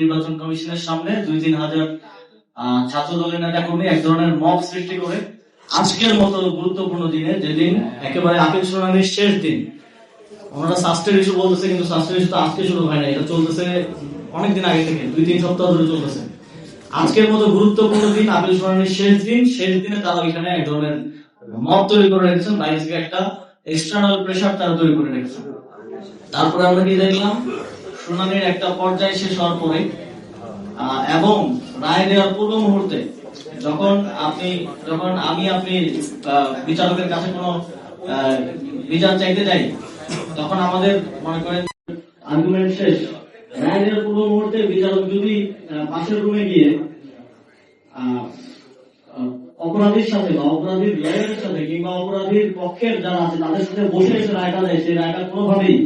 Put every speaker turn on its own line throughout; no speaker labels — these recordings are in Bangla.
নির্বাচন কমিশনের সামনে দুই তিন হাজার ছাত্র দলের নেতা কর্মী এক ধরনের মব সৃষ্টি করে। আজকের মতো গুরুত্বপূর্ণ দিনে যেদিন একেবারে আপিল শুনানির শেষ দিন, ওনারা সাস্টের ইস্যু বলতেছে, কিন্তু সাস্টের ইস্যু তো আজকে শুরু হয় না এটা চলতেছে অনেকদিন আগে থেকে, দুই তিন সপ্তাহ ধরে চলতেছে। আজকের মতো গুরুত্বপূর্ণ দিন, আপিল শুনানির শেষ দিন, শেষ দিনে তারা ওইখানে এক ধরনের মত তৈরি করে রেখেছেন বাইরে থেকে একটা এক্সটার্নাল প্রেশার তারা তৈরি করে রেখেছেন। তারপরে আমরা কি দেখলাম? শুনানির একটা পর্যায়ে শেষ হওয়ার পরে এবং রায় দেওয়ার পূর্ব মুহূর্তে যখন আপনি, যখন আমি আপনি বিচারকের কাছে কোনো বিচার চাইতে যাই, তখন আমাদের মনে করেন আর্গুমেন্ট শেষ। রায় দেওয়ার পূর্ব মুহূর্তে বিচারক যদি পাশের রুমে গিয়ে অপরাধীর সাথে বা অপরাধীর সাথে কিংবা অপরাধীর পক্ষের যারা আছে, তাদের সাথে বসে এসে রায়টা দেয়, সেই রায়টা কোনোভাবেই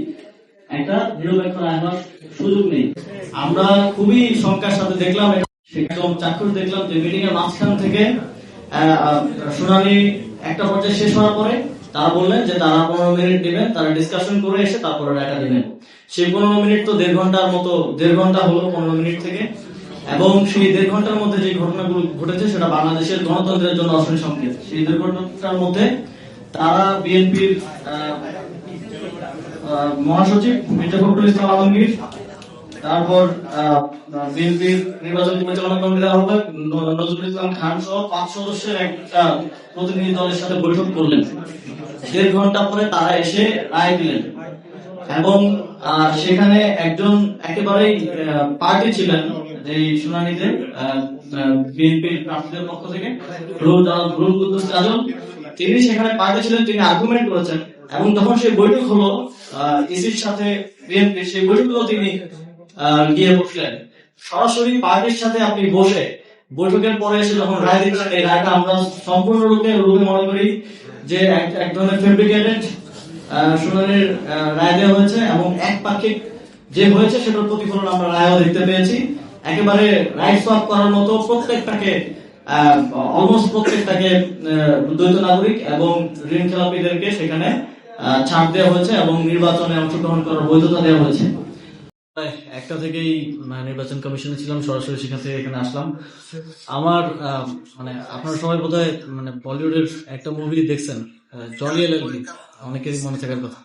একটা নিরপেক্ষ রায় সুযোগ নেই। আমরা খুবই শঙ্কার সাথে দেখলাম, একদম চাক্ষুষ দেখলাম যে মিটিং এর মাঝখান থেকে শুনানি একটা পর্যায়ে শেষ হওয়ার পরে তারা বললেন যে তারা পনেরো মিনিট দিবেন, তারা ডিসকাশন করে এসে তারপরে দিবেন। সেই পনেরো মিনিট তো দেড় ঘণ্টার মতো, দেড় ঘণ্টা হলো পনেরো মিনিট থেকে। এবং সেই দেড় ঘণ্টার মধ্যে যে ঘটনাগুলো ঘটেছে সেটা বাংলাদেশের গণতন্ত্রের জন্য অশনি সংকেত। সেই দেড় ঘণ্টার মধ্যে তারা বিএনপির মহাসচিব মির্জা ফখরুল ইসলাম আলমগীর, তারপর বিএনপির নির্বাচন পরিচালনা কমিটির আহ্বায়ক নজরুল ইসলাম খান সহ পাঁচ সদস্যের একটা প্রতিনিধি দলের সাথে বৈঠক করলেন। দেড় ঘণ্টা পরে তারা এসে রায় দিলেন। এবং সেখানে একজন একেবারেই পার্টি ছিলেন যে শুনানিতে বিএনপির প্রার্থীদের পক্ষ থেকে তিনি সেখানে পার্টি ছিলেন, তিনি আর্গুমেন্ট করেছেন এবং যখন সেই বৈঠক হলো ইসির সাথে বিএনপি, সেই বৈঠকেও তিনি গিয়ে বসলেন। সরাসরি পার্টির সাথে আপনি বসে বৈঠকের পরে এসে যখন রায় দিচ্ছেন এই রায়টা আমরা সম্পূর্ণরূপে রূপে মনে করি যে এক এক ধরনের ফেব্রিকেটেড শুনানির রায় দেওয়া হয়েছে এবং একপাক্ষিক যে হয়েছে সেটার প্রতিফলন আমরা রায়ও দেখতে পেয়েছি। একেবারে রাইট সোয়াপ করার মতো প্রত্যেকটাকে অলমোস্ট প্রত্যেকটাকে দ্বৈত নাগরিক এবং ঋণ খেলাপিদেরকে সেখানে ছাড় দেওয়া হয়েছে এবং নির্বাচনে অংশগ্রহণ করার বৈধতা দেওয়া হয়েছে। একটা থেকেই মানে, নির্বাচন কমিশনে ছিলাম সরাসরি সেখান থেকে এখানে আসলাম। আমার মানে আপনারা সবাই বোধহয় মানে বলিউডের একটা মুভি দেখছেন জলি এলএলবি অনেকেরই মনে থাকার কথা।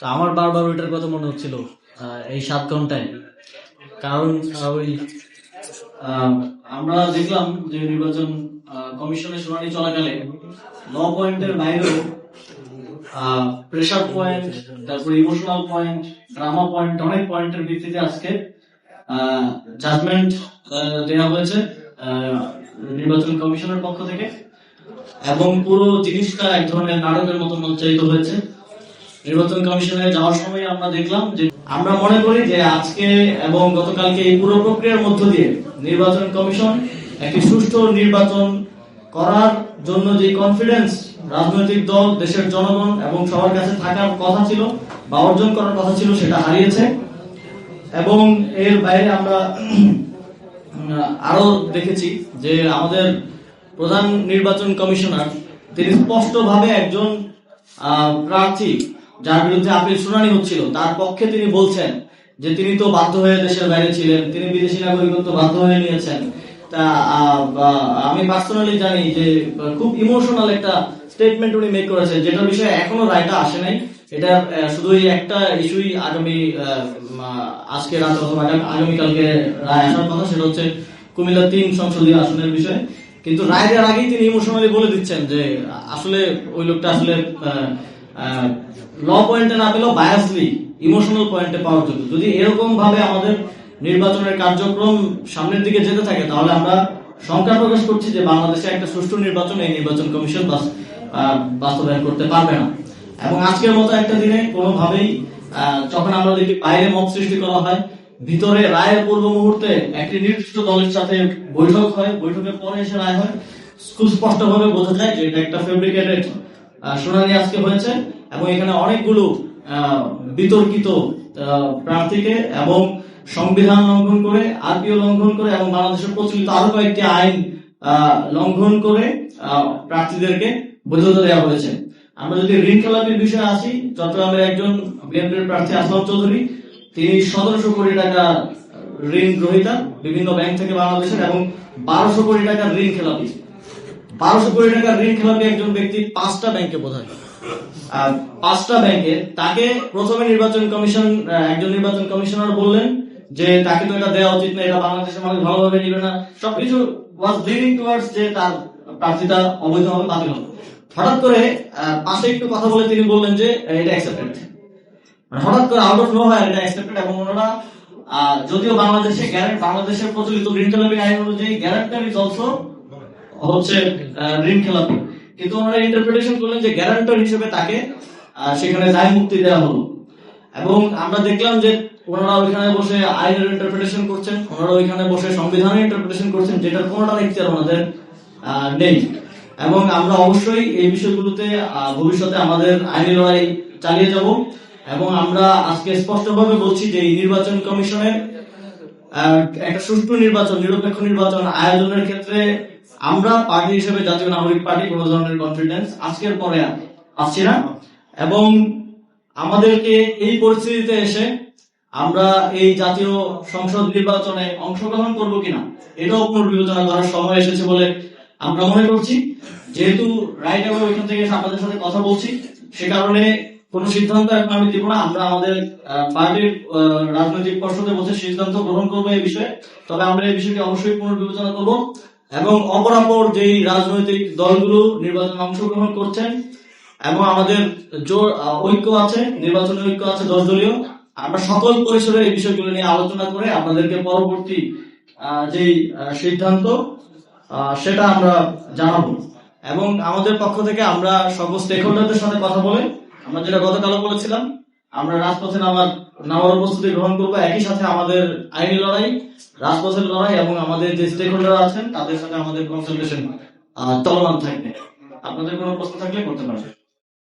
তো আমার বারবার ওইটার কথা মনে হচ্ছিল এই সাত ঘন্টায়। কারণ ওই আমরা দেখলাম যে নির্বাচন কমিশনের শুনানি চলাকালে ন পয়েন্টের বাইরেও প্রেশার পয়েন্ট তারপর ইমোশনাল পয়েন্ট ড্রামা পয়েন্ট অনেক পয়েন্টের ভিত্তিতে আজকে জাজমেন্ট দেওয়া হয়েছে আহ, নির্বাচন কমিশনের পক্ষ থেকে। এবং পুরো জিনিসটা এক ধরনের নাটকের মতো মঞ্চায়িত হয়েছে। নির্বাচন কমিশনে যাওয়ার সময় আমরা দেখলাম যে আমরা মনে করি যে আজকে এবং গতকালকে এই পুরো প্রক্রিয়ার মধ্য দিয়ে নির্বাচন কমিশন একটি সুষ্ঠু নির্বাচন করার জন্য যে কনফিডেন্স রাজনৈতিক দল, দেশের জনগণ এবং সবার কাছে থাকার কথা ছিল বা অর্জন করার কথা ছিল সেটা হারিয়েছে। এবং এর বাইরে আমরা আরও দেখেছি যে আমাদের প্রধান নির্বাচন কমিশনার, তিনি স্পষ্টভাবে একজন প্রার্থী, যার বিরুদ্ধে আপিল শুনানি হচ্ছিল। তার পক্ষে তিনি বলছেন যে তিনি তো বাধ্য হয়ে দেশের বাইরে ছিলেন, তিনি বিদেশি নাগরিকত্ব বাধ্য হয়ে নিয়েছেন। আমি পার্সোনালি জানি যে খুব ইমোশনাল একটা স্টেটমেন্ট উনি মেক করেছেন, যেটার বিষয়ে এখনও রায়টা আসে নাই। এটা শুধু একটা ইস্যুই আগামী আজকে রাত অথবা আগামীকালকে রায় আসার কথা, সেটা হচ্ছে কুমিল্লা তিন সংসদীয় আসনের বিষয়ে। কিন্তু রায় দেওয়ার আগেই তিনি ইমোশনালি বলে দিচ্ছেন যে, আসলে ওই লোকটা আসলে ল পয়েন্টে না পেলেও বায়াসলি ইমোশনাল পয়েন্টে পাওয়ার জন্য। যদি এরকম ভাবে আমাদের নির্বাচনের কার্যক্রম সামনের দিকে যেতে থাকে, তাহলে আমরা শঙ্কা প্রকাশ করছি যে বাংলাদেশে একটা সুষ্ঠু নির্বাচন, এই নির্বাচন কমিশন বাস্তবায়ন করতে পারবে না। এবং আজকের মতো একটা দিনে কোনোভাবেই যখন আমরা দেখি বাইরে মত সৃষ্টি করা হয়, ভিতরে রায়ের পূর্ব মুহূর্তে একটি নির্দিষ্ট দলের সাথে বৈঠক হয়, বৈঠকের পরে এসে রায় হয় খুব স্পষ্ট ভাবে বোঝা যায় যে এটা একটা ফেব্রিকেটেড শুনানি আজকে হয়েছে। এবং এখানে অনেকগুলো বিতর্কিত প্রার্থীকে এবং সংবিধান লঙ্ঘন করে আরপিও লঙ্ঘন করে এবং বাংলাদেশের প্রচলিত আরও কয়েকটি আইন লঙ্ঘন করে প্রার্থীদেরকে বৈধতা দেওয়া হয়েছে। আমরা যদি ঋণ খেলাপির বিষয়ে আসি, চট্টগ্রামের একজন বিএনপির প্রার্থী আসলাম চৌধুরী। তিনি সতেরোশো কোটি টাকা ঋণ গ্রহীতা বিভিন্ন ব্যাংক থেকে বাংলাদেশের এবং বারোশো কোটি টাকার ঋণ খেলাপি বারোশো কোটি টাকার ঋণ খেলাপি একজন ব্যক্তি পাঁচটা ব্যাংকে বোধ হয় পাঁচটা ব্যাংকে তাকে প্রথমে নির্বাচন কমিশন একজন নির্বাচন কমিশনার বললেন যে তাকে তো এটা দেওয়া উচিত না, এটা বাংলাদেশের মানুষ ভালোভাবে নিবে না। সবকিছু ওয়াজ লিডিং টুয়ার্ডস যে তার প্রার্থিতা অবৈধভাবে বাতিল হবে হঠাৎ করে পাশে একটু কথা বলে তিনি বললেন যে এটা অ্যাকসেপ্টেড মানে হঠাৎ করে আউট অফ নো এটা অ্যাকসেপ্টেড এবং ওনারা যদিও বাংলাদেশে গ্যারান্ট বাংলাদেশের প্রচলিত ঋণ খেলাপি আইন অনুযায়ী গ্যারান্টার ইজ অলসো হচ্ছে ঋণ খেলাপি। কিন্তু ওনারা ইন্টারপ্রিটেশন করলেন যে গ্যারান্টার হিসেবে তাকে সেখানে দায় মুক্তি দেওয়া হলো। এবং আমরা দেখলাম যে ওনারা ওইখানে বসে আইনের ইন্টারপ্রিটেশন করছেন, ওনারা ওইখানে বসে সংবিধানের ইন্টারপ্রিটেশন করছেন যেটার কোনোটার ইখতিয়ার ওনাদের নেই। এবং আমরা অবশ্যই এই বিষয়গুলোতে ভবিষ্যতে আমাদের আইনি লড়াই চালিয়ে যাব। এবং আমরা আজকে স্পষ্টভাবে বলছি যে এই নির্বাচন কমিশনের একটা সুষ্ঠু নির্বাচন, নিরপেক্ষ নির্বাচন আয়োজনের ক্ষেত্রে আমরা পার্টি হিসেবে জাতীয় নাগরিক পার্টি কোনো ধরনের কনফিডেন্স আজকের পরে আসছি না। এবং আমাদেরকে এই পরিস্থিতিতে এসে আমরা এই জাতীয় সংসদ নির্বাচনে অংশগ্রহণ করব কিনা, এটাও পুনর্বিবেচনা করার সময় এসেছে বলে আমরা মনে করছি। যেহেতু রাইট ওইখান থেকে আপনাদের সাথে কথা বলছি, সে কারণে কোনো সিদ্ধান্ত এখন আমি দিব না। আমরা আমাদের পার্টির রাজনৈতিক পর্ষদে বসে সিদ্ধান্ত গ্রহণ করব এই বিষয়ে। তবে আমরা এই বিষয়টি অবশ্যই পুনর্বিবেচনা করব এবং অপরাপর যেই রাজনৈতিক দলগুলো নির্বাচনে অংশগ্রহণ করছেন এবং আমাদের জোর ঐক্য আছে, নির্বাচনী ঐক্য আছে দশ দলীয় আমরা সকল পরিসরে এই বিষয়গুলো নিয়ে আলোচনা করে আপনাদেরকে পরবর্তী যেই সিদ্ধান্ত সেটা আমরা জানাব। এবং আমাদের পক্ষ থেকে আমরা সকল স্টেক হোল্ডারদের সাথে কথা বলে, আমরা যেটা গতকালও বলেছিলাম, আমরা রাজপথে নামার নামার প্রস্তুতি গ্রহণ করব। একই সাথে আমাদের আইনি লড়াই, রাজপথের লড়াই এবং আমাদের যে স্টেক হোল্ডার আছেন, তাদের সাথে আমাদের কনসালটেশন চলমান থাকবে। আপনাদের কোনো প্রশ্ন থাকলে করতে পারেন।